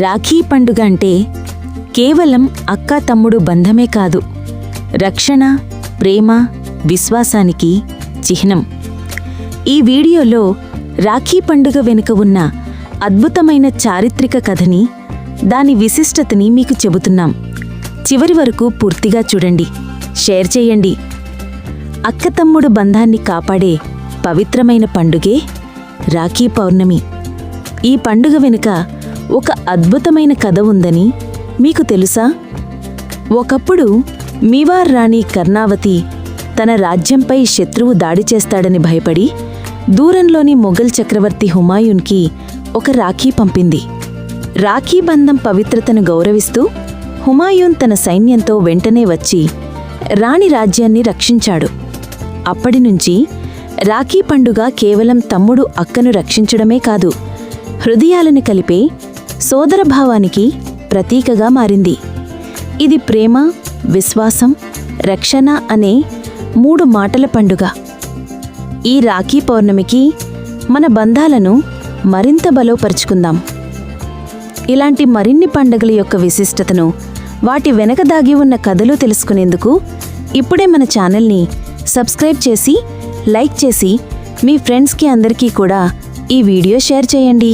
రాఖీ పండుగ అంటే కేవలం అక్క తమ్ముడు బంధమే కాదు రక్షణ ప్రేమ విశ్వాసానికి చిహ్నం. ఈ వీడియోలో రాఖీ పండుగ వెనుక ఉన్న అద్భుతమైన చారిత్రక కథని దాని విశిష్టతని మీకు చెబుతున్నాం. చివరి వరకు పూర్తిగా చూడండి షేర్ చేయండి. అక్క తమ్ముడు బంధాన్ని కాపాడే పవిత్రమైన పండుగే రాఖీ పౌర్ణమి. ఈ పండుగ వెనుక ఒక అద్భుతమైన కథ ఉందని మీకు తెలుసా? ఒకప్పుడు మీవార్ రాణి కర్ణావతి తన రాజ్యంపై శత్రువు దాడి చేస్తాడని భయపడి దూరంలోని మొఘల్ చక్రవర్తి హుమాయూన్కి ఒక రాఖీ పంపింది. రాఖీ బంధం పవిత్రతను గౌరవిస్తూ హుమాయూన్ తన సైన్యంతో వెంటనే వచ్చి రాణి రాజ్యాన్ని రక్షించాడు. అప్పటినుంచి రాఖీ పండుగ కేవలం తమ్ముడు అక్కను రక్షించడమే కాదు హృదయాలను కలిపే సోదరభావానికి ప్రతీకగా మారింది. ఇది ప్రేమ విశ్వాసం రక్షణ అనే మూడు మాటల పండుగ. ఈ రాఖీ పౌర్ణమికి మన బంధాలను మరింత బలోపరుచుకుందాం. ఇలాంటి మరిన్ని పండుగల యొక్క విశిష్టతను వాటి వెనక దాగి ఉన్న కథలు తెలుసుకునేందుకు ఇప్పుడే మన ఛానల్ని సబ్స్క్రైబ్ చేసి లైక్ చేసి మీ ఫ్రెండ్స్కి అందరికీ కూడా ఈ వీడియో షేర్ చేయండి.